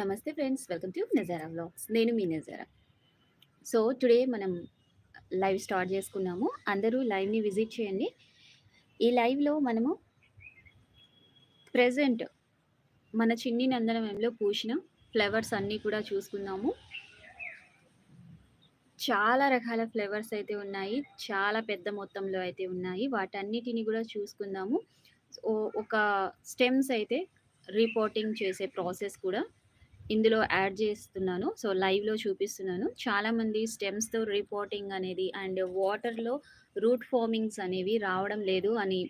నమస్తే friends welcome to Nazara vlogs. నేను మీ నజారా. సో టుడే మనం లైవ్ స్టార్ట్ చేసుకున్నాము. అందరూ లైవ్ని విజిట్ చేయండి. ఈ లైవ్లో మనము ప్రజెంట్ మన చిన్ని నందనవనంలో పూసిన ఫ్లేవర్స్ అన్నీ కూడా చూసుకుందాము. చాలా రకాల ఫ్లేవర్స్ అయితే ఉన్నాయి. చాలా పెద్ద మొత్తంలో అయితే ఉన్నాయి. వాటన్నిటిని కూడా చూసుకుందాము. ఒక స్టెమ్స్ అయితే రిపోర్టింగ్ చేసే ప్రాసెస్ కూడా ఇందులో యాడ్ చేస్తున్నాను. సో, లైవ్‌లో చూపిస్తున్నాను. చాలామంది స్టెమ్స్‌తో రిపోర్టింగ్ అనేది అండ్ వాటర్‌లో రూట్ ఫార్మింగ్స్ అనేవి రావడం లేదు అని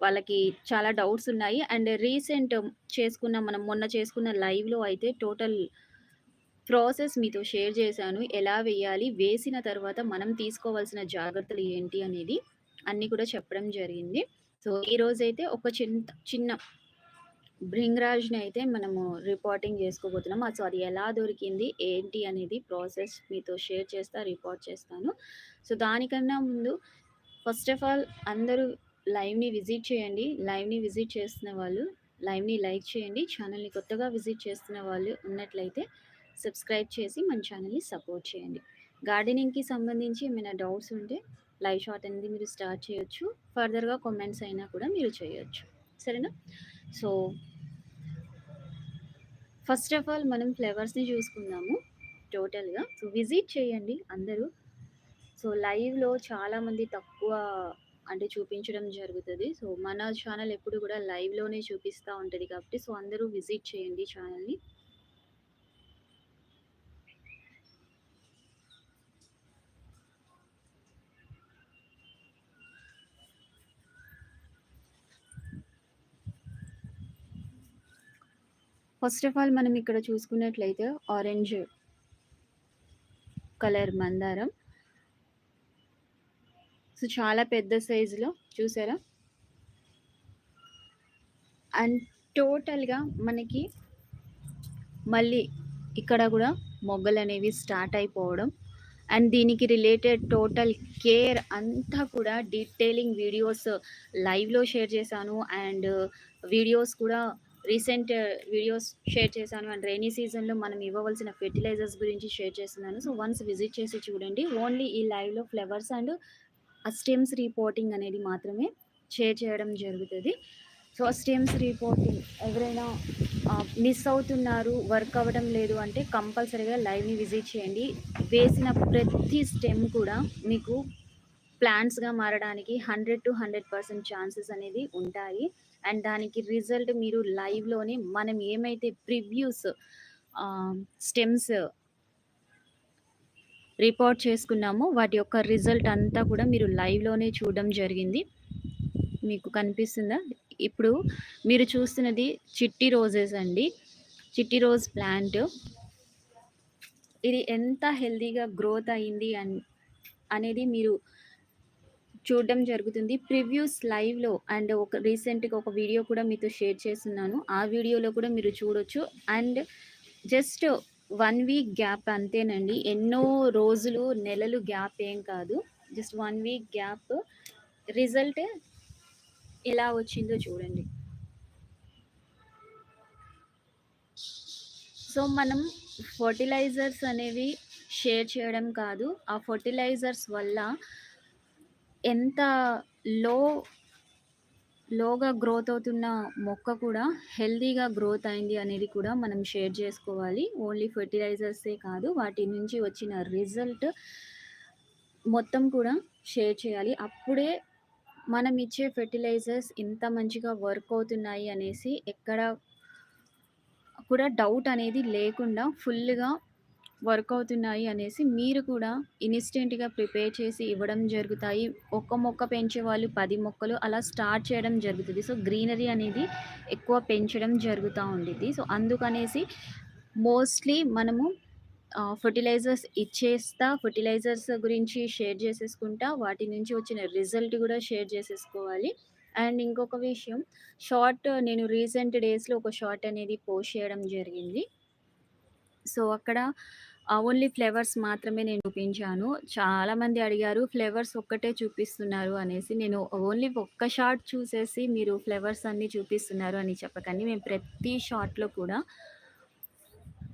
వాళ్ళకి చాలా డౌట్స్ ఉన్నాయి. అండ్ రీసెంట్ చేసుకున్న మనం మొన్న చేసుకున్న లైవ్‌లో అయితే టోటల్ ప్రాసెస్ మీతో షేర్ చేశాను. ఎలా వేయాలి? వేసిన తర్వాత మనం తీసుకోవాల్సిన జాగ్రత్తలు ఏంటి అనేది అన్నీ కూడా చెప్పడం జరిగింది. సో, ఈరోజైతే ఒక చిన్న చిన్న భృంగరాజ్‌ని అయితే మనము రిపోర్టింగ్ చేసుకోబోతున్నాం. సో, అది ఎలా దొరికింది? ఏంటి? అనేది ప్రాసెస్ మీతో షేర్ చేస్తా, రిపోర్ట్ చేస్తాను. సో, దానికన్నా ముందు ఫస్ట్ ఆఫ్ ఆల్ అందరూ లైవ్‌ని విజిట్ చేయండి. లైవ్‌ని విజిట్ చేస్తున్న వాళ్ళు లైవ్‌ని లైక్ చేయండి. ఛానల్‌ని కొత్తగా విజిట్ చేస్తున్న వాళ్ళు ఉన్నట్లయితే సబ్స్క్రైబ్ చేసి మన ఛానల్‌ని సపోర్ట్ చేయండి. గార్డెనింగ్‌కి సంబంధించి ఏమైనా డౌట్స్ ఉంటే లైవ్ షాట్ అనేది మీరు స్టార్ట్ చేయొచ్చు. ఫర్దర్‌గా కామెంట్స్ అయినా కూడా మీరు చేయొచ్చు. సరేనా? సో ఫస్ట్ ఆఫ్ ఆల్ మనం ఫ్లేవర్స్ని చూసుకుందాము టోటల్‌గా. సో, విజిట్ చేయండి అందరూ. సో, లైవ్‌లో చాలామంది తక్కువ అంటే చూపించడం జరుగుతుంది సో, మన ఛానల్ ఎప్పుడు కూడా లైవ్‌లోనే చూపిస్తూ ఉంటుంది కాబట్టి సో, అందరూ విజిట్ చేయండి ఛానల్‌ని. ఫస్ట్ ఆఫ్ ఆల్ మనం ఇక్కడ చూసుకున్నట్లయితే ఆరెంజ్ కలర్ మందారం. సో, చాలా పెద్ద సైజులో చూసారా? అండ్ టోటల్‌గా మనకి మళ్ళీ ఇక్కడ కూడా మొగ్గలు అనేవి స్టార్ట్ అయిపోవడం. అండ్ దీనికి రిలేటెడ్ టోటల్ కేర్ అంతా కూడా డీటెయిలింగ్ వీడియోస్ లైవ్‌లో షేర్ చేశాను. అండ్ వీడియోస్ కూడా రీసెంట్ వీడియోస్ షేర్ చేశాను. అండ్ రైనీ సీజన్‌లో మనం ఇవ్వవలసిన ఫెర్టిలైజర్స్ గురించి షేర్ చేస్తున్నాను. సో, వన్స్ విజిట్ చేసి చూడండి. ఓన్లీ ఈ లైవ్‌లో ఫ్లవర్స్ అండ్ ఆ స్టెమ్స్ రిపోర్టింగ్ అనేది మాత్రమే షేర్ చేయడం జరుగుతుంది సో, ఆ స్టెమ్స్ రిపోర్టింగ్ ఎవరైనా మిస్ అవుతున్నారు, వర్క్ అవ్వడం లేదు అంటే కంపల్సరీగా లైవ్‌ని విజిట్ చేయండి. వేసిన ప్రతి స్టెమ్ కూడా మీకు ప్లాంట్స్‌గా మారడానికి 100-100% ఛాన్సెస్ అనేది ఉంటాయి. అండ్ దానికి రిజల్ట్ మీరు లైవ్‌లోనే మనం ఏమైతే ప్రివ్యూస్ స్టెమ్స్ రిపోర్ట్ చేసుకున్నామో వాటి యొక్క రిజల్ట్ అంతా కూడా మీరు లైవ్‌లోనే చూడడం జరిగింది. మీకు కనిపిస్తుందా? ఇప్పుడు మీరు చూస్తున్నది చిట్టి రోజెస్ అండి. చిట్టి రోజ్ ప్లాంట్. ఇది ఎంత హెల్తీగా గ్రోత్ అయింది అన్ అనేది మీరు చూడడం జరుగుతుంది. ప్రివ్యూస్ లైవ్‌లో అండ్ ఒక రీసెంట్‌గా ఒక వీడియో కూడా మీతో షేర్ చేస్తున్నాను ఆ వీడియోలో కూడా మీరు చూడొచ్చు. And just one week gap అంతేనండి. ఎన్నో రోజులు, నెలలు గ్యాప్ ఏం కాదు. Just one week gap. Result ఎలా వచ్చిందో చూడండి. సో, మనం ఫర్టిలైజర్స్ అనేవి షేర్ చేయడం కాదు. ఆ ఫర్టిలైజర్స్ వల్ల ఎంత లో లోగా గ్రోత్ అవుతున్న మొక్క కూడా హెల్తీగా గ్రోత్ అయింది అనేది కూడా మనం షేర్ చేసుకోవాలి. ఓన్లీ ఫెర్టిలైజర్సే కాదు. వాటి నుంచి వచ్చిన రిజల్ట్ మొత్తం కూడా షేర్ చేయాలి. అప్పుడే మనం ఇచ్చే ఫెర్టిలైజర్స్ ఇంత మంచిగా వర్క్ అవుతున్నాయి అనేసి ఎక్కడ కూడా డౌట్ అనేది లేకుండా ఫుల్‌గా వర్క్ అవుతున్నాయి అనేసి మీరు కూడా ఇన్‌స్టెంట్‌గా ప్రిపేర్ చేసి ఇవ్వడం జరుగుతాయి. ఒక్క మొక్క పెంచే వాళ్ళు పది మొక్కలు అలా స్టార్ట్ చేయడం జరుగుతుంది సో, గ్రీనరీ అనేది ఎక్కువ పెంచడం జరుగుతూ ఉండిద్ది. సో, అందుకనేసి మోస్ట్‌లీ మనము ఫర్టిలైజర్స్ ఫెర్టిలైజర్స్ ఇచ్చేస్తా ఫెర్టిలైజర్స్ గురించి షేర్ చేసేసుకుంటా వాటి నుంచి వచ్చిన రిజల్ట్ కూడా షేర్ చేసేసుకోవాలి. అండ్ ఇంకొక విషయం షార్ట్ నేను రీసెంట్ డేస్‌లో ఒక షార్ట్ అనేది పోస్ట్ చేయడం జరిగింది. సో, అక్కడ ఓన్లీ ఫ్లేవర్స్ మాత్రమే నేను చూపించాను. చాలామంది అడిగారు ఫ్లేవర్స్ ఒక్కటే చూపిస్తున్నారు అనేసి. నేను ఓన్లీ ఒక్క షార్ట్ చూసేసి మీరు ఫ్లేవర్స్ అన్నీ చూపిస్తున్నారు అని చెప్పకండి. మేము ప్రతి షార్ట్లో కూడా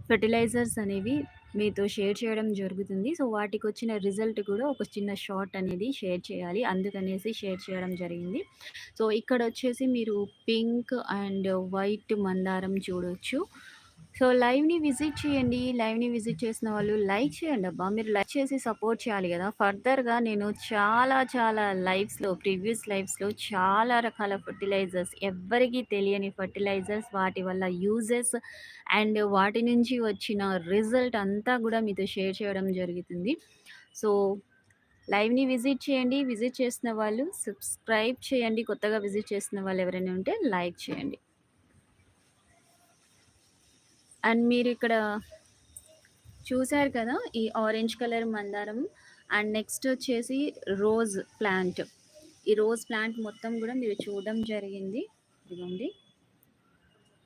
ఫెర్టిలైజర్స్ అనేవి మీతో షేర్ చేయడం జరుగుతుంది. సో, వాటికొచ్చిన రిజల్ట్ కూడా ఒక చిన్న షార్ట్ అనేది షేర్ చేయాలి. అందుకనేసి షేర్ చేయడం జరిగింది. సో, ఇక్కడ వచ్చేసి మీరు పింక్ అండ్ వైట్ మందారం చూడొచ్చు. సో, లైవ్‌ని విజిట్ చేయండి. లైవ్‌ని విజిట్ చేసిన వాళ్ళు లైక్ చేయండి అబ్బా మీరు లైక్ చేసి సపోర్ట్ చేయాలి కదా ఫర్దర్‌గా నేను చాలా చాలా లైవ్స్‌లో ప్రీవియస్ లైవ్స్‌లో చాలా రకాల ఫెర్టిలైజర్స్ ఎవ్వరికీ తెలియని ఫెర్టిలైజర్స్ వాటి వల్ల యూజెస్ అండ్ వాటి నుంచి వచ్చిన రిజల్ట్ అంతా కూడా మీతో షేర్ చేయడం జరుగుతుంది. సో, లైవ్‌ని విజిట్ చేయండి. విజిట్ చేసిన వాళ్ళు సబ్స్క్రైబ్ చేయండి. కొత్తగా విజిట్ చేసిన వాళ్ళు ఎవరైనా ఉంటే లైక్ చేయండి. అండ్ మీరు ఇక్కడ చూసారు కదా! ఈ ఆరెంజ్ కలర్ మందారం అండ్ నెక్స్ట్ వచ్చేసి రోజ్ ప్లాంట్. ఈ రోజ్ ప్లాంట్ మొత్తం కూడా మీరు చూడడం జరిగింది. ఇదిగోండి.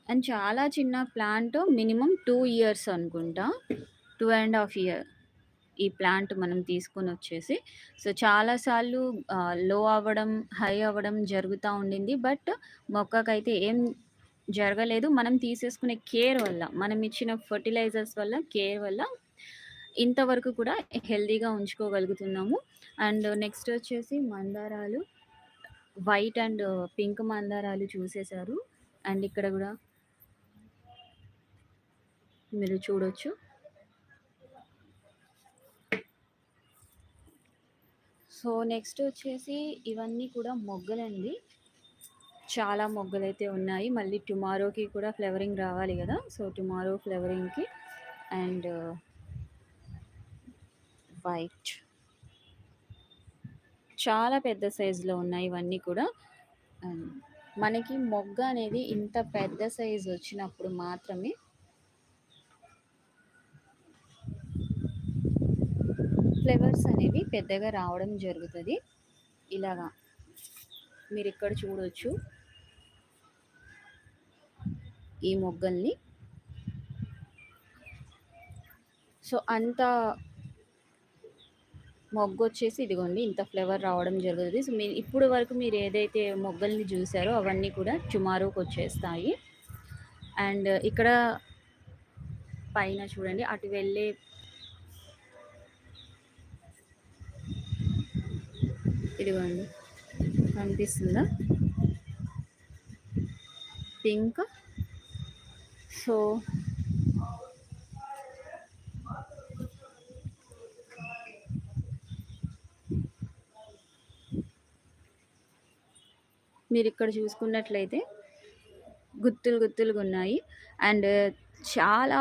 అండ్ చాలా చిన్న ప్లాంట్ మినిమమ్ టూ ఇయర్స్ అనుకుంటా. Two and half year. ఈ ప్లాంట్ మనం తీసుకొనొచ్చేసి. సో, చాలాసార్లు లో అవ్వడం, హై అవ్వడం జరుగుతూ ఉండింది. బట్ మొక్కకైతే ఏం జరగలేదు. మనం తీసేసుకునే కేర్ వల్ల, మనం ఇచ్చిన ఫెర్టిలైజర్స్ వల్ల, కేర్ వల్ల ఇంతవరకు కూడా హెల్తీగా ఉంచుకోగలుగుతున్నాము. అండ్ నెక్స్ట్ వచ్చేసి మందారాలు. వైట్ అండ్ పింక్ మందారాలు చూసేశారు. అండ్ ఇక్కడ కూడా మీరు చూడొచ్చు. సో, నెక్స్ట్ వచ్చేసి ఇవన్నీ కూడా మొగ్గలండి. చాలా మొగ్గలైతే ఉన్నాయి. మళ్ళీ టుమారోకి కూడా ఫ్లవరింగ్ రావాలి కదా సో, టుమారో ఫ్లవరింగ్‌కి అండ్ వైట్. చాలా పెద్ద సైజులో ఉన్నాయి ఇవన్నీ కూడా. అండ్ మనకి మొగ్గ అనేది ఇంత పెద్ద సైజ్ వచ్చినప్పుడు మాత్రమే ఫ్లవర్స్ అనేవి పెద్దగా రావడం జరుగుతుంది ఇలాగా. మీరు ఇక్కడ చూడవచ్చు ఈ మొగ్గల్ని. సో, అంత మొగ్గొచ్చేసి ఇదిగోండి ఇంత ఫ్లేవర్ రావడం జరుగుతుంది సో, మీరు ఇప్పుడు వరకు మీరు ఏదైతే మొగ్గల్ని చూసారో అవన్నీ కూడా టుమారోకొచ్చేస్తాయి. అండ్ ఇక్కడ పైన చూడండి అటు వెళ్ళే ఇదిగోండి. కనిపిస్తుందా? పింక్. సో మీరు ఇక్కడ చూసుకున్నట్లయితే గుత్తులు గుత్తులుగా ఉన్నాయి అండ్ చాలా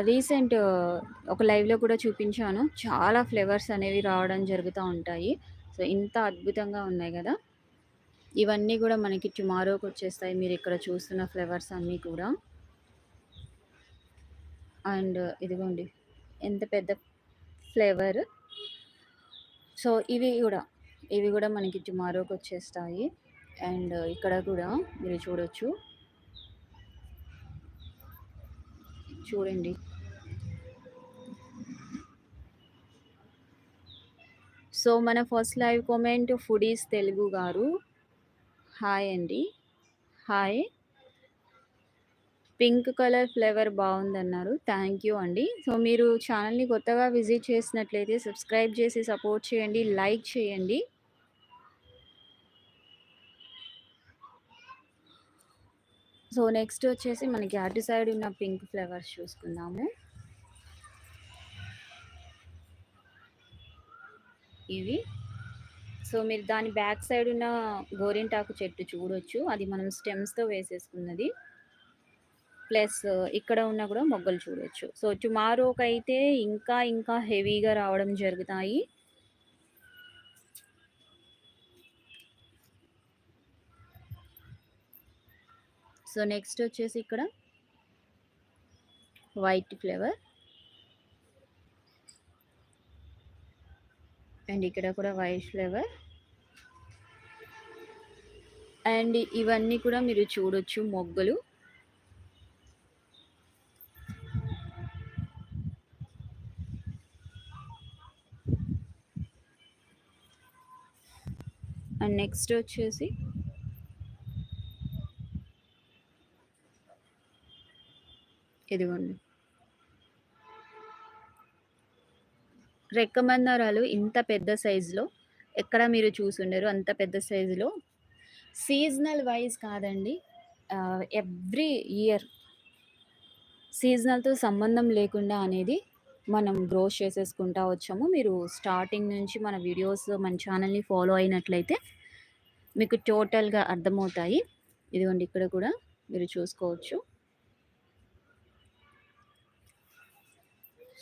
రీసెంట్ ఒక లైవ్‌లో కూడా చూపించాను. చాలా ఫ్లేవర్స్ అనేవి రావడం జరుగుతూ ఉంటాయి. సో, ఇంత అద్భుతంగా ఉన్నాయి కదా ఇవన్నీ కూడా మనకి చుమారోకి వచ్చేస్తాయి మీరు ఇక్కడ చూస్తున్న ఫ్లవర్స్ అన్నీ కూడా. అండ్ ఇదిగోండి. ఎంత పెద్ద ఫ్లేవర్. సో, ఇవి కూడా ఇవి కూడా మనకి టుమారోకొచ్చేస్తాయి. అండ్ ఇక్కడ కూడా మీరు చూడొచ్చు. చూడండి. సో, మన first live comment foodies Telugu గారు. హాయ్ అండి. హాయ్. పింక్ కలర్ ఫ్లేవర్ బాగుందన్నారు థ్యాంక్ యూ అండి. సో, మీరు ఛానల్ని కొత్తగా విజిట్ చేసినట్లయితే సబ్స్క్రైబ్ చేసి సపోర్ట్ చేయండి. లైక్ చేయండి. సో, నెక్స్ట్ వచ్చేసి మనకి అటు సైడ్ ఉన్న పింక్ ఫ్లేవర్స్ చూసుకుందాము. ఇవి. సో, మీరు దాని బ్యాక్ సైడ్ ఉన్న గోరింటాకు చెట్టు చూడొచ్చు. అది మనం స్టెమ్స్‌తో వేసేసుకున్నది. ప్లస్ ఇక్కడ ఉన్న కూడా మొగ్గలు చూడొచ్చు. సో, టుమారోకైతే ఇంకా ఇంకా హెవీగా రావడం జరుగుతాయి. సో, నెక్స్ట్ వచ్చేసి ఇక్కడ వైట్ ఫ్లేవర్. అండ్ ఇక్కడ కూడా వైట్ ఫ్లేవర్. అండ్ ఇవన్నీ కూడా మీరు చూడొచ్చు మొగ్గలు. అండ్ నెక్స్ట్ వచ్చేసి ఇదిగోండి. రెక్కమందారాలు ఇంత పెద్ద సైజులో ఎక్కడ మీరు చూసుండరు. అంత పెద్ద సైజులో సీజనల్ వైస్ కాదండి. ఎవ్రీ ఇయర్ సీజనల్‌తో సంబంధం లేకుండా అనేది మనం గ్రో చేసేసుకుంటా వచ్చాము. మీరు స్టార్టింగ్ నుంచి మన వీడియోస్ మన ఛానల్‌ని ఫాలో అయినట్లయితే మీకు టోటల్‌గా అర్థమవుతాయి. ఇదిగోండి ఇక్కడ కూడా మీరు చూసుకోవచ్చు.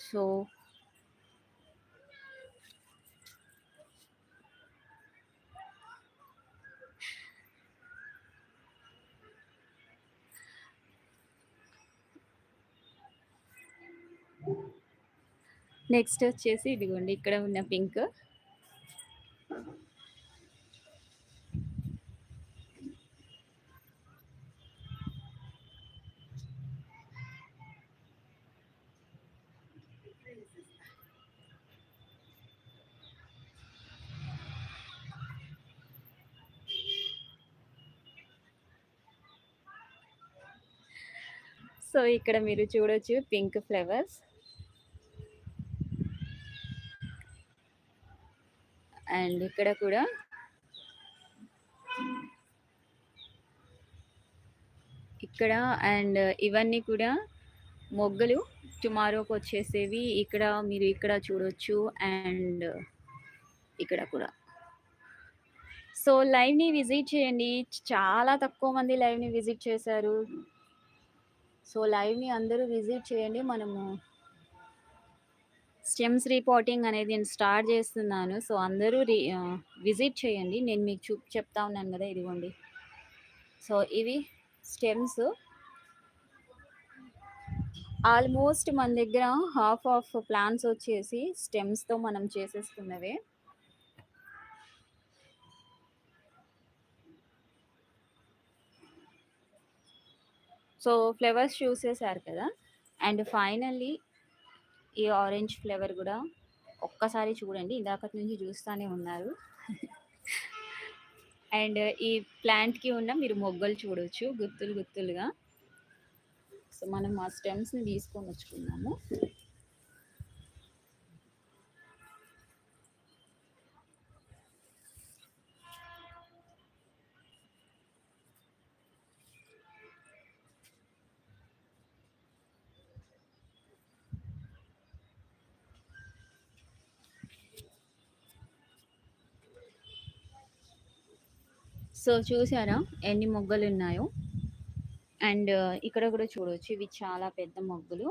సో నెక్స్ట్ వచ్చేసి ఇదిగోండి ఇక్కడ ఉన్న పింక్. సో, ఇక్కడ మీరు చూడొచ్చు పింక్ ఫ్లవర్స్. అండ్ ఇక్కడ కూడా ఇక్కడ అండ్ ఇవన్నీ కూడా మొగ్గలు టుమారోకి వచ్చేసేవి ఇక్కడ మీరు ఇక్కడ చూడొచ్చు అండ్ ఇక్కడ కూడా. సో, లైవ్‌ని విజిట్ చేయండి. చాలా తక్కువ మంది లైవ్‌ని విజిట్ చేశారు. సో, లైవ్‌ని అందరూ విజిట్ చేయండి. మనము స్టెమ్స్ రిపోర్టింగ్ అనేది నేను స్టార్ట్ చేస్తున్నాను. సో, అందరూ రి విజిట్ చేయండి. నేను మీకు చూ చెప్తా ఉన్నాను కదా ఇదిగోండి. సో, ఇవి స్టెమ్స్. ఆల్మోస్ట్ మన దగ్గర హాఫ్ ఆఫ్ ప్లాంట్స్ వచ్చేసి స్టెమ్స్‌తో మనం చేసేసుకున్నవే. సో, ఫ్లవర్స్ చూసేసారు కదా! అండ్ ఫైనల్లీ ఈ ఆరెంజ్ ఫ్లేవర్ కూడా ఒక్కసారి చూడండి. ఇందాకటి నుంచి చూస్తానే ఉన్నారు. అండ్ ఈ ప్లాంట్‌కి ఉన్న మీరు మొగ్గలు చూడవచ్చు గుత్తులు గుత్తులుగా. సో, మనం ఆ స్టెమ్స్‌ని వచ్చుకున్నాము సో, చూసారా ఎన్ని మొగ్గలు ఉన్నాయో అండ్ ఇక్కడ కూడా చూడొచ్చు. ఇవి చాలా పెద్ద మొగ్గలు.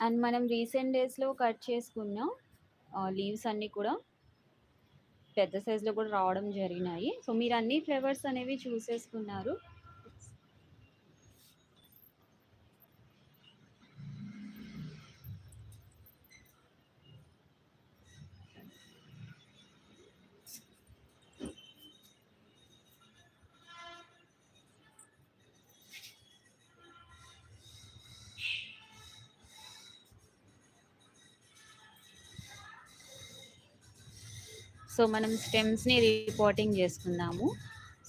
అండ్ మనం రీసెంట్ డేస్‌లో కట్ చేసుకున్న లీవ్స్ అన్నీ కూడా పెద్ద సైజ్‌లో కూడా రావడం జరిగినాయి. సో, మీరు అన్ని ఫ్లేవర్స్ అనేవి చూసేసుకున్నారు. సో, మనం స్టెమ్స్‌ని రిపోర్టింగ్ చేసుకుందాము.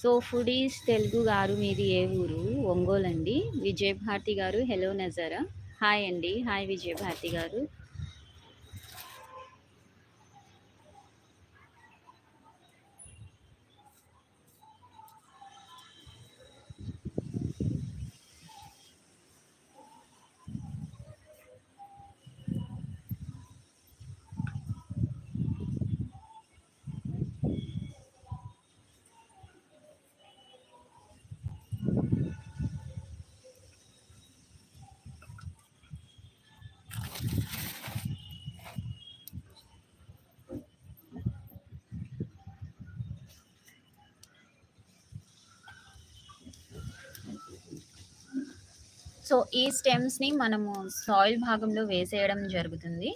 సో, ఫుడీస్ తెలుగు గారు మీది ఏ ఊరు? ఒంగోలండి. విజయభారతి గారు హలో నజరా హాయ్ అండి. హాయ్ విజయభారతి గారు. సో ఈ స్టెమ్స్ని మనము సాయిల్ భాగంలో వేసేయడం జరుగుతుంది.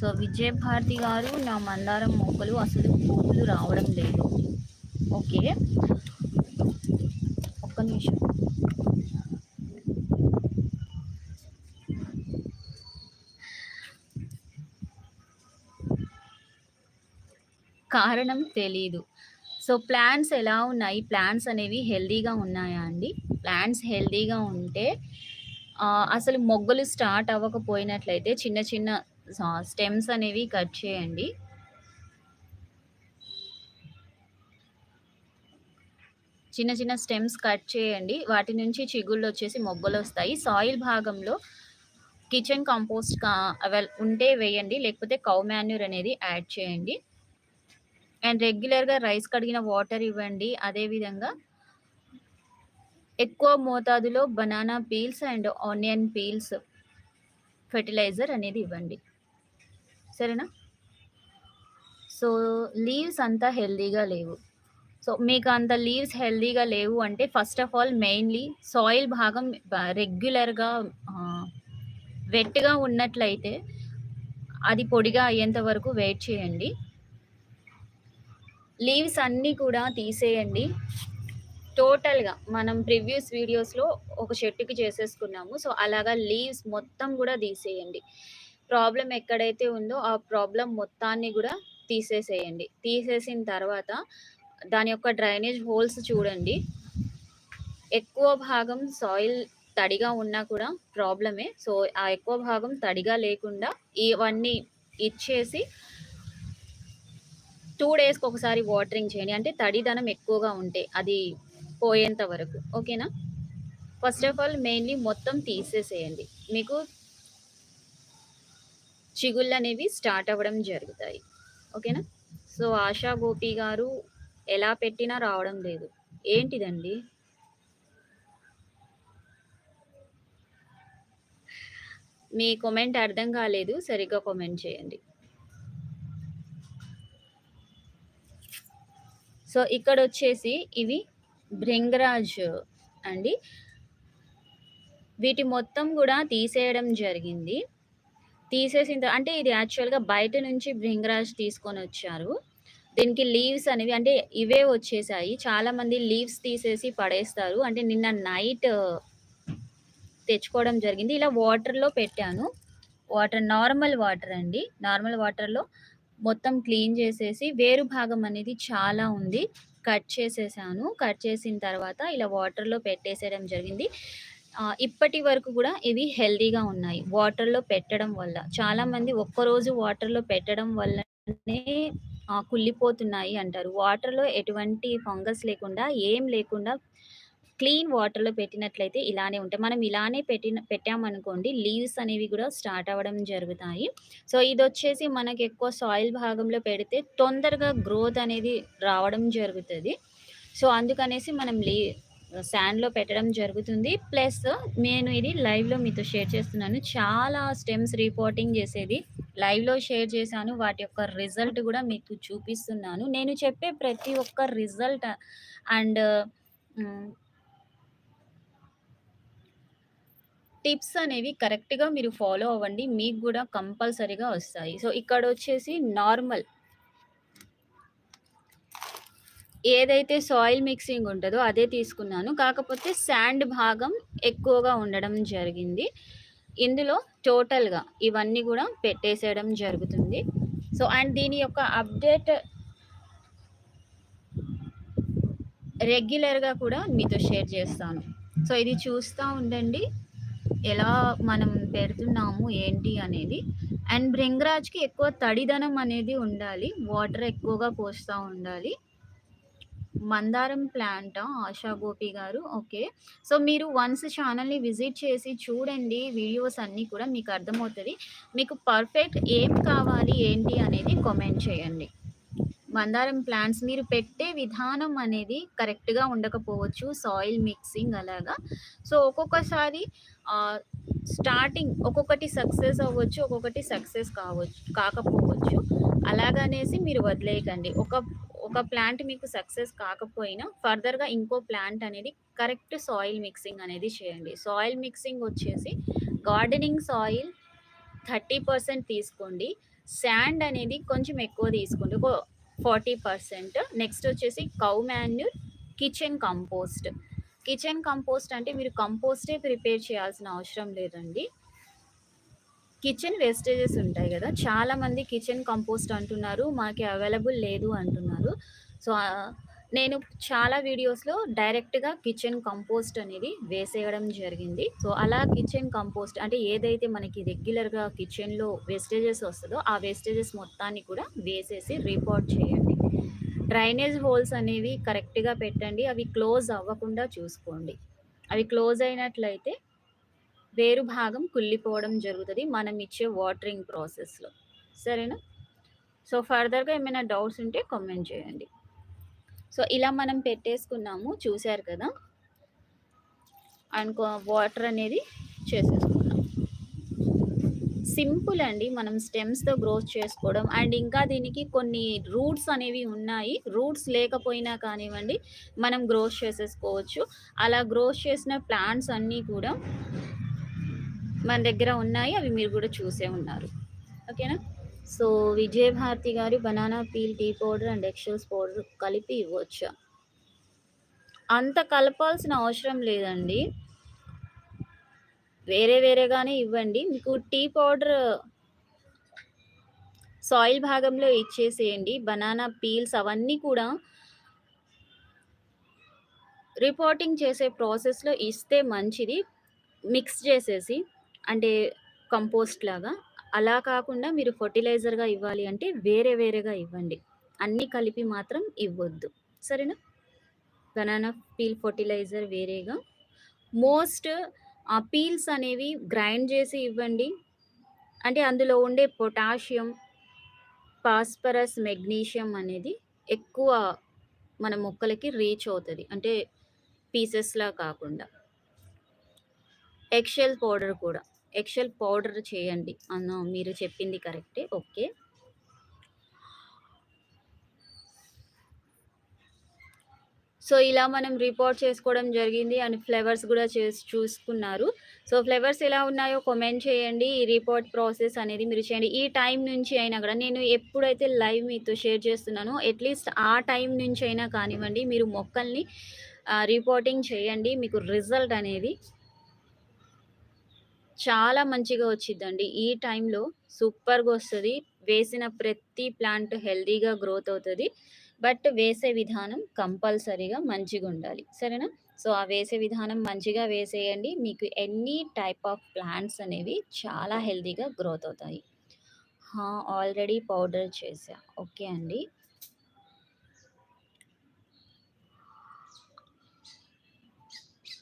సో విజయ భారతి గారు నా మందారం మొక్కలు అసలు పూలు రావడం లేదు. ఓకే. ఒక్క నిమిషం. కారణం తెలీదు. సో, ప్లాంట్స్ ఎలా ఉన్నాయి? ప్లాంట్స్ అనేవి హెల్తీగా ఉన్నాయా అండి? ప్లాంట్స్ హెల్తీగా ఉంటే అసలు మొగ్గలు స్టార్ట్ అవ్వకపోయినట్లయితే చిన్న చిన్న స్టెమ్స్ అనేవి కట్ చేయండి. చిన్న చిన్న స్టెమ్స్ కట్ చేయండి. వాటి నుంచి చిగుళ్ళు వచ్చేసి మొగ్గలు వస్తాయి సాయిల్ భాగంలో కిచెన్ కంపోస్ట్ కా ఉంటే వేయండి. లేకపోతే కౌ మాన్యూర్ అనేది యాడ్ చేయండి. అండ్ రెగ్యులర్‌గా రైస్ కడిగిన వాటర్ ఇవ్వండి. అదే విధంగా ఎక్కువ మోతాదులో banana peels and onion peels fertiliser అనేది ఇవ్వండి. సరేనా? సో, లీవ్స్ అంతా హెల్దీగా లేవు. సో, మీకు అంత లీవ్స్ హెల్దీగా లేవు అంటే first of all mainly soil భాగం రెగ్యులర్‌గా వెట్‌గా ఉన్నట్లయితే అది పొడిగా అయ్యేంత వరకు వెయిట్ చేయండి. లీవ్స్ అన్నీ కూడా తీసేయండి. టోటల్‌గా మనం ప్రివ్యూస్ వీడియోస్‌లో ఒక చెట్టుకి చేసేసుకున్నాము. సో, అలాగా లీవ్స్ మొత్తం కూడా తీసేయండి. ప్రాబ్లం ఎక్కడైతే ఉందో ఆ ప్రాబ్లం మొత్తాన్ని కూడా తీసేసేయండి. తీసేసిన తర్వాత దాని యొక్క డ్రైనేజ్ హోల్స్ చూడండి. ఎక్కువ భాగం సాయిల్ తడిగా ఉన్నా కూడా ప్రాబ్లమే. సో, ఆ ఎక్కువ భాగం తడిగా లేకుండా ఇవన్నీ ఇచ్చేసి టూ డేస్‌కి ఒకసారి వాటరింగ్ చేయండి. అంటే తడిదనం ఎక్కువగా ఉంటే అది పోయేంత వరకు. ఓకేనా? ఫస్ట్ ఆఫ్ ఆల్ మెయిన్‌లీ మొత్తం తీసేసేయండి. మీకు చిగుళ్ళు అనేవి స్టార్ట్ అవ్వడం జరుగుతాయి. ఓకేనా? సో, ఆశా గోపి గారు ఎలా పెట్టినా రావడం లేదు. ఏంటిదండి? మీ కామెంట్ అర్థం కాలేదు. సరిగ్గా కామెంట్ చేయండి. సో, ఇక్కడ వచ్చేసి ఇవి భృంగరాజ్ అండి. వీటి మొత్తం కూడా తీసేయడం జరిగింది. తీసేసిన అంటే ఇది యాక్చువల్‌గా బయట నుంచి భృంగరాజ్ తీసుకొనొచ్చారు. దీనికి లీవ్స్ అనేవి అంటే ఇవే వచ్చేసాయి. చాలామంది లీవ్స్ తీసేసి పడేస్తారు. అంటే నిన్న నైట్ తెచ్చుకోవడం జరిగింది. ఇలా వాటర్‌లో పెట్టాను. వాటర్ నార్మల్ వాటర్ అండి. నార్మల్ వాటర్‌లో మొత్తం క్లీన్ చేసేసి వేరు భాగం అనేది చాలా ఉంది. కట్ చేసేసాను. కట్ చేసిన తర్వాత ఇలా వాటర్‌లో పెట్టేసేయడం జరిగింది. ఇప్పటి వరకు కూడా ఇవి హెల్దీగా ఉన్నాయి. వాటర్‌లో పెట్టడం వల్ల. చాలామంది ఒక్కరోజు వాటర్‌లో పెట్టడం వల్లనే కుళ్ళిపోతున్నాయి అంటారు. వాటర్‌లో ఎటువంటి ఫంగస్ లేకుండా, ఏం లేకుండా క్లీన్ వాటర్‌లో పెట్టినట్లయితే ఇలానే ఉంటాయి. మనం ఇలానే పెట్టిన పెట్టామనుకోండి లీవ్స్ అనేవి కూడా స్టార్ట్ అవ్వడం జరుగుతాయి. సో, ఇది వచ్చేసి మనకు ఎక్కువ సాయిల్ భాగంలో పెడితే తొందరగా గ్రోత్ అనేది రావడం జరుగుతుంది సో, అందుకనేసి మనం లీ శాండ్‌లో పెట్టడం జరుగుతుంది. ప్లస్ నేను ఇది లైవ్‌లో మీతో షేర్ చేస్తున్నాను. చాలా స్టెమ్స్ రిపోర్టింగ్ చేసేది లైవ్‌లో షేర్ చేశాను. వాటి యొక్క రిజల్ట్ కూడా మీకు చూపిస్తున్నాను. నేను చెప్పే ప్రతి ఒక్క రిజల్ట్ అండ్ టిప్స్ అనేవి కరెక్ట్‌గా మీరు ఫాలో అవ్వండి. మీకు కూడా కంపల్సరీగా వస్తాయి. సో, ఇక్కడ వచ్చేసి నార్మల్ ఏదైతే సాయిల్ మిక్సింగ్ ఉంటుందో అదే తీసుకున్నాను. కాకపోతే శాండ్ భాగం ఎక్కువగా ఉండడం జరిగింది. ఇందులో టోటల్‌గా ఇవన్నీ కూడా పెట్టేసేయడం జరుగుతుంది. సో, అండ్ దీని యొక్క అప్డేట్ రెగ్యులర్‌గా కూడా మీతో షేర్ చేస్తాను. సో, ఇది చూస్తూ ఉండండి. ఎలా మనం పెడుతున్నాము ఏంటి అనేది. అండ్ భృంగరాజ్‌కి ఎక్కువ తడిదనం అనేది ఉండాలి. వాటర్ ఎక్కువగా పోస్తూ ఉండాలి. మందారం ప్లాంటా? ఆశా గోపి గారు. ఓకే. సో, మీరు వన్స్ ఛానల్ని విజిట్ చేసి చూడండి. వీడియోస్ అన్నీ కూడా మీకు అర్థమవుతుంది మీకు పర్ఫెక్ట్ ఏం కావాలి ఏంటి అనేది కామెంట్ చేయండి. మందారం ప్లాంట్స్ మీరు పెట్టే విధానం అనేది కరెక్ట్‌గా ఉండకపోవచ్చు. సాయిల్ మిక్సింగ్ అలాగా. సో, ఒక్కొక్కసారి స్టార్టింగ్ ఒక్కొక్కటి సక్సెస్ అవ్వచ్చు. ఒక్కొక్కటి సక్సెస్ కావచ్చు కాకపోవచ్చు. అలాగనేసి మీరు వదిలేయకండి. ఒక ఒక ప్లాంట్ మీకు సక్సెస్ కాకపోయినా ఫర్దర్‌గా ఇంకో ప్లాంట్ అనేది కరెక్ట్ సాయిల్ మిక్సింగ్ అనేది చేయండి. సాయిల్ మిక్సింగ్ వచ్చేసి గార్డెనింగ్ సాయిల్ 30% తీసుకోండి. శాండ్ అనేది కొంచెం ఎక్కువ తీసుకోండి. ఫార్టీ పర్సెంట్ నెక్స్ట్ వచ్చేసి cow manure, kitchen compost. Kitchen compost అంటే మీరు కంపోస్టే ప్రిపేర్ చేయాల్సిన అవసరం లేదండి. కిచెన్ వేస్టేజెస్ ఉంటాయి కదా చాలామంది కిచెన్ కంపోస్ట్ అంటున్నారు. మాకు అవైలబుల్ లేదు అంటున్నారు. సో, నేను చాలా వీడియోస్‌లో డైరెక్ట్‌గా కిచెన్ కంపోస్ట్ అనేది వేసేయడం జరిగింది. సో, అలా కిచెన్ కంపోస్ట్ అంటే ఏదైతే మనకి రెగ్యులర్‌గా కిచెన్‌లో వేస్టేజెస్ వస్తుందో ఆ వేస్టేజెస్ మొత్తాన్ని కూడా వేసేసి రిపోర్ట్ చేయండి. డ్రైనేజ్ హోల్స్ అనేవి కరెక్ట్‌గా పెట్టండి. అవి క్లోజ్ అవ్వకుండా చూసుకోండి. అవి క్లోజ్ అయినట్లయితే వేరు భాగం కుళ్ళిపోవడం జరుగుతుంది మనం ఇచ్చే వాటరింగ్ ప్రాసెస్‌లో. సరేనా? సో, ఫర్దర్‌గా ఏమైనా డౌట్స్ ఉంటే కామెంట్ చేయండి. సో, ఇలా మనం పెట్టేసుకున్నాము. చూసారు కదా! అండ్ వాటర్ అనేది చేసేసుకున్నాం. సింపుల్ అండి. మనం స్టెమ్స్‌తో గ్రోత్ చేసుకోవడం అండ్ ఇంకా దీనికి కొన్ని రూట్స్ అనేవి ఉన్నాయి. రూట్స్ లేకపోయినా కానివ్వండి, మనం గ్రోత్ చేసేసుకోవచ్చు. అలా గ్రోత్ చేసిన ప్లాంట్స్ అన్నీ కూడా మన దగ్గర ఉన్నాయి. అవి మీరు కూడా చూసే ఉన్నారు. ఓకేనా? సో, విజయభారతి గారు banana peel tea powder and eggshells powder కలిపి ఇవ్వొచ్చా? అంత కలపాల్సిన అవసరం లేదండి. వేరే వేరేగానే ఇవ్వండి. మీకు టీ పౌడర్ సాయిల్ భాగంలో ఇచ్చేసేయండి. బనానా పీల్స్ అవన్నీ కూడా రిపోర్టింగ్ చేసే ప్రాసెస్‌లో ఇస్తే మంచిది. మిక్స్ చేసేసి అంటే కంపోస్ట్ లాగా. అలా కాకుండా మీరు ఫర్టిలైజర్గా ఇవ్వాలి అంటే వేరే వేరేగా ఇవ్వండి. అన్నీ కలిపి మాత్రం ఇవ్వద్దు సరేనా? బనానా పీల్ ఫర్టిలైజర్ వేరేగా. మోస్ట్ ఆ పీల్స్ అనేవి గ్రైండ్ చేసి ఇవ్వండి. అంటే అందులో ఉండే పొటాషియం, ఫాస్ఫరస్, మెగ్నీషియం అనేది ఎక్కువ మన మొక్కలకి రీచ్ అవుతుంది అంటే పీసెస్‌లా కాకుండా. ఎక్షెల్ పౌడర్ కూడా. ఎక్షల్ పౌడర్ చేయండి. అన్న మీరు చెప్పింది కరెక్టే. ఓకే. సో, ఇలా మనం రిపోర్ట్ చేసుకోవడం జరిగింది. అండ్ ఫ్లేవర్స్ కూడా చేసి చూసుకున్నారు. సో, ఫ్లేవర్స్ ఎలా ఉన్నాయో కామెంట్ చేయండి. ఈ రిపోర్ట్ ప్రాసెస్ అనేది మీరు చేయండి. ఈ టైం నుంచి అయినా కూడా నేను ఎప్పుడైతే లైవ్ మీతో షేర్ చేస్తున్నానో అట్‌లీస్ట్ ఆ టైం నుంచి అయినా కానివ్వండి, మీరు మొక్కల్ని రిపోర్టింగ్ చేయండి. మీకు రిజల్ట్ అనేది చాలా మంచిగా వచ్చిద్దండి. ఈ టైంలో సూపర్‌గా వస్తుంది వేసిన ప్రతి ప్లాంట్ హెల్దీగా గ్రోత్ అవుతుంది బట్ వేసే విధానం కంపల్సరీగా మంచిగా ఉండాలి సరేనా? సో, ఆ వేసే విధానం మంచిగా వేసేయండి. మీకు ఎనీ టైప్ ఆఫ్ ప్లాంట్స్ అనేవి చాలా హెల్దీగా గ్రోత్ అవుతాయి. ఆల్రెడీ పౌడర్ చేసా ఓకే అండి.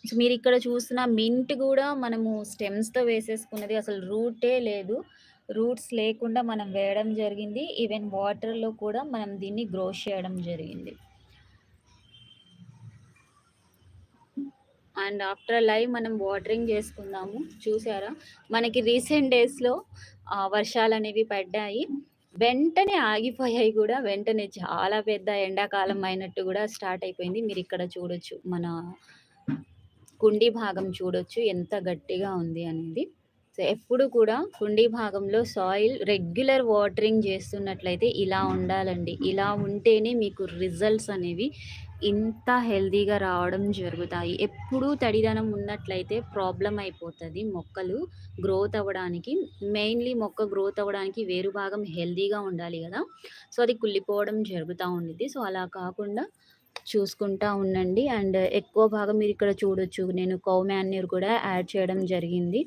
సో, ఇక్కడ చూస్తున్నా మింట్ కూడా మనము స్టెమ్స్‌తో వేసేసుకున్నది. అసలు రూటే లేదు. రూట్స్ లేకుండా మనం వేయడం జరిగింది. ఈవెన్ వాటర్‌లో కూడా మనం దీన్ని గ్రో చేయడం జరిగింది. అండ్ ఆఫ్టర్ లైవ్ మనం వాటరింగ్ చేసుకుందాము. చూసారా? మనకి రీసెంట్ డేస్‌లో వర్షాలు అనేవి పడ్డాయి. వెంటనే ఆగిపోయాయి కూడా వెంటనే చాలా పెద్ద ఎండాకాలం అయినట్టు కూడా స్టార్ట్ అయిపోయింది. మీరు ఇక్కడ చూడొచ్చు. మన కుండీ భాగం చూడొచ్చు ఎంత గట్టిగా ఉంది అనేది. సో, ఎప్పుడు కూడా కుండీ భాగంలో సాయిల్ రెగ్యులర్ వాటరింగ్ చేస్తున్నట్లయితే ఇలా ఉండాలండి. ఇలా ఉంటేనే మీకు రిజల్ట్స్ అనేవి ఇంత హెల్దీగా రావడం జరుగుతాయి. ఎప్పుడూ తడిదనం ఉన్నట్లయితే ప్రాబ్లమ్ అయిపోతుంది మొక్కలు గ్రోత్ అవ్వడానికి. మెయిన్‌లీ మొక్క గ్రోత్ అవ్వడానికి వేరు భాగం హెల్దీగా ఉండాలి కదా సో, అది కుళ్ళిపోవడం జరుగుతూ ఉండిద్ది. సో, అలా కాకుండా చూసుకుంటా ఉండండి. అండ్ ఎక్కువ భాగం ఇక్కడ చూడొచ్చు. నేను కౌ మాన్యూర్ కూడా యాడ్ చేయడం జరిగింది.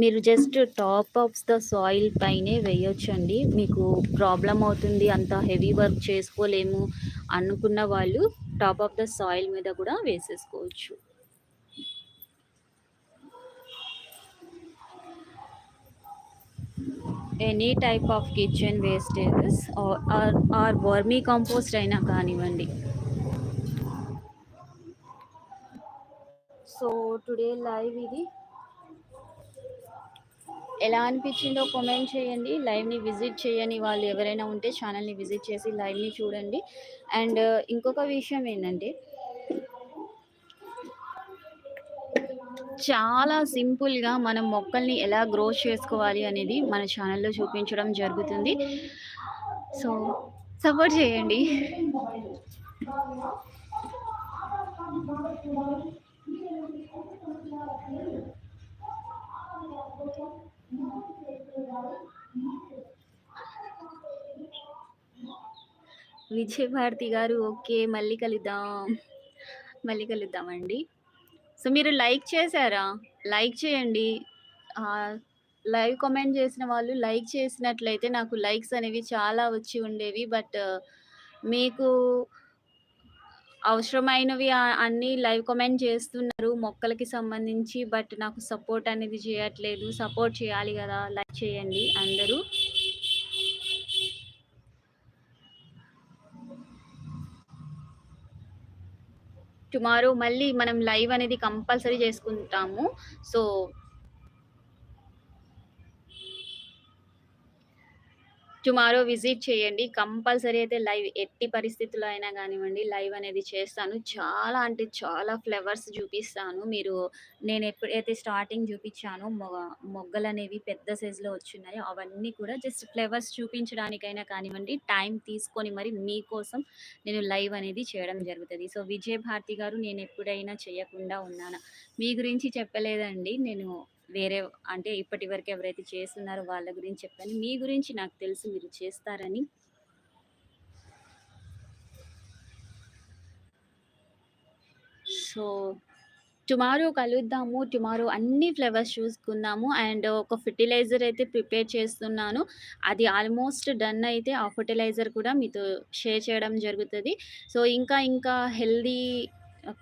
మీరు just top of the soil పైనే వేయొచ్చండి. మీకు ప్రాబ్లమ్ అవుతుంది. అంత హెవీ వర్క్ చేసుకోలేము అనుకున్న వాళ్ళు టాప్ ఆఫ్ ద సాయిల్ మీద కూడా వేసేసుకోవచ్చు. Any type of kitchen wastages or or or vermicompost అయినా కానివ్వండి. సో, టుడే లైవ్ ఇది. ఎలా అనిపించిందో కామెంట్ చేయండి. లైవ్‌ని విజిట్ చేయని వాళ్ళు ఎవరైనా ఉంటే ఛానల్ని విజిట్ చేసి లైవ్‌ని చూడండి. అండ్ uh, ఇంకొక విషయం ఏంటంటే చాలా సింపుల్‌గా మనం మొక్కల్ని ఎలా గ్రో చేసుకోవాలి అనేది మన ఛానల్లో చూపించడం జరుగుతుంది. సో, సపోర్ట్ చేయండి. విజయభారతి గారు ఓకే మళ్ళీ కలుద్దాం. మళ్ళీ కలుద్దామండి. సో మీరు లైక్ చేశారా? లైక్ చేయండి. లైవ్ కామెంట్ చేసిన వాళ్ళు లైక్ చేసినట్లయితే నాకు లైక్స్ అనేవి చాలా వచ్చి ఉండేవి. బట్ మీకు అవసరమైనవి అన్నీ లైవ్ కామెంట్ చేస్తున్న మొక్కలకి సంబంధించి. బట్ నాకు సపోర్ట్ అనేది చేయట్లేదు. సపోర్ట్ చేయాలి కదా లైక్ చేయండి అందరూ. టుమారో మళ్ళీ మనం లైవ్ అనేది కంపల్సరీ చేసుకుంటాము. సో టుమారో విజిట్ చేయండి. కంపల్సరీ అయితే లైవ్ ఎట్టి పరిస్థితుల్లో అయినా కానివ్వండి లైవ్ అనేది చేస్తాను. చాలా అంటే చాలా ఫ్లవర్స్ చూపిస్తాను. మీరు నేను ఎప్పుడైతే స్టార్టింగ్ చూపించానో మొగ మొగ్గలు అనేవి పెద్ద సైజులో వచ్చున్నాయి. అవన్నీ కూడా జస్ట్ ఫ్లవర్స్ చూపించడానికైనా కానివ్వండి, టైం తీసుకొని మరి మీకోసం నేను లైవ్ అనేది చేయడం జరుగుతుంది సో, విజయభారతి గారు నేను ఎప్పుడైనా చేయకుండా ఉన్నాను మీ గురించి చెప్పలేదండి. నేను వేరే అంటే ఇప్పటి వరకు ఎవరైతే చేస్తున్నారో వాళ్ళ గురించి చెప్పాను. మీ గురించి నాకు తెలుసు మీరు చేస్తారని. సో, టుమారో కలుద్దాము. టుమారో అన్ని ఫ్లేవర్స్ చూసుకుందాము. అండ్ ఒక ఫెర్టిలైజర్ అయితే ప్రిపేర్ చేస్తున్నాను. అది ఆల్మోస్ట్ డన్ అయితే ఆ ఫెర్టిలైజర్ కూడా మీతో షేర్ చేయడం జరుగుతుంది సో, ఇంకా ఇంకా హెల్దీ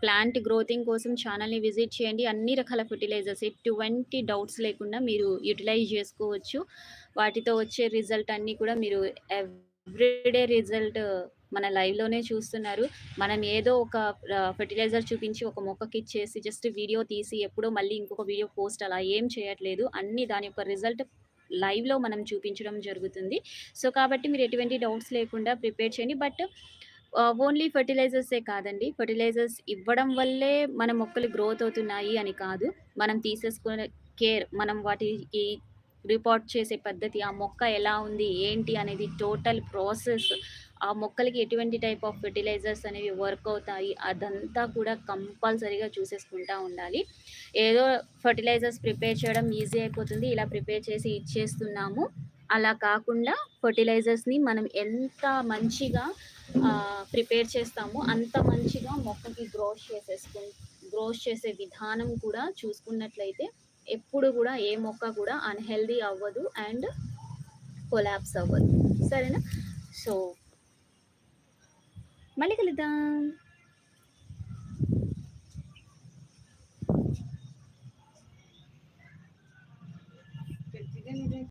ప్లాంట్ గ్రోతింగ్ కోసం ఛానల్‌ని విజిట్ చేయండి. అన్ని రకాల ఫెర్టిలైజర్స్ ఎటువంటి డౌట్స్ లేకుండా మీరు యుటిలైజ్ చేసుకోవచ్చు. వాటితో వచ్చే రిజల్ట్ అన్నీ కూడా మీరు ఎవ్రీడే రిజల్ట్ మన లైవ్‌లోనే చూస్తున్నారు. మనం ఏదో ఒక ఫర్టిలైజర్ ఫెర్టిలైజర్ చూపించి ఒక మొక్కకి ఇచ్చేసి జస్ట్ వీడియో తీసి ఎప్పుడో మళ్ళీ ఇంకొక వీడియో పోస్ట్ అలా ఏం చేయట్లేదు. అన్నీ దాని యొక్క రిజల్ట్ లైవ్‌లో మనం చూపించడం జరుగుతుంది. సో, కాబట్టి మీరు ఎటువంటి డౌట్స్ లేకుండా ప్రిపేర్ చేయండి. బట్ ఓన్లీ ఫెర్టిలైజర్సే కాదండి. ఫెర్టిలైజర్స్ ఇవ్వడం వల్లే మన మొక్కలు గ్రోత్ అవుతున్నాయి అని కాదు. మనం తీసేసుకునే కేర్ మనం వాటికి రిపోర్ట్ చేసే పద్ధతి, ఆ మొక్క ఎలా ఉంది, ఏంటి అనేది టోటల్ ప్రాసెస్, ఆ మొక్కలకి ఎటువంటి టైప్ ఆఫ్ ఫెర్టిలైజర్స్ అనేవి వర్క్ అవుతాయి. అదంతా కూడా కంపల్సరీగా చూసేసుకుంటా ఉండాలి. ఏదో ఫెర్టిలైజర్స్ ప్రిపేర్ చేయడం ఈజీ అయిపోతుంది. ఇలా ప్రిపేర్ చేసి ఇచ్చేస్తున్నాము. అలా కాకుండా ఫర్టిలైజర్స్ని మనం ఎంత మంచిగా ప్రిపేర్ చేస్తామో అంత మంచిగా మొక్కకి గ్రోత్ చేసేసుకు గ్రోత్ చేసే విధానం కూడా చూసుకున్నట్లయితే ఎప్పుడు కూడా ఏ మొక్క కూడా అన్హెల్దీ అవ్వదు అండ్ కొలాప్స్ అవ్వదు. సరేనా? సో మళ్ళీ కలుద్దాం.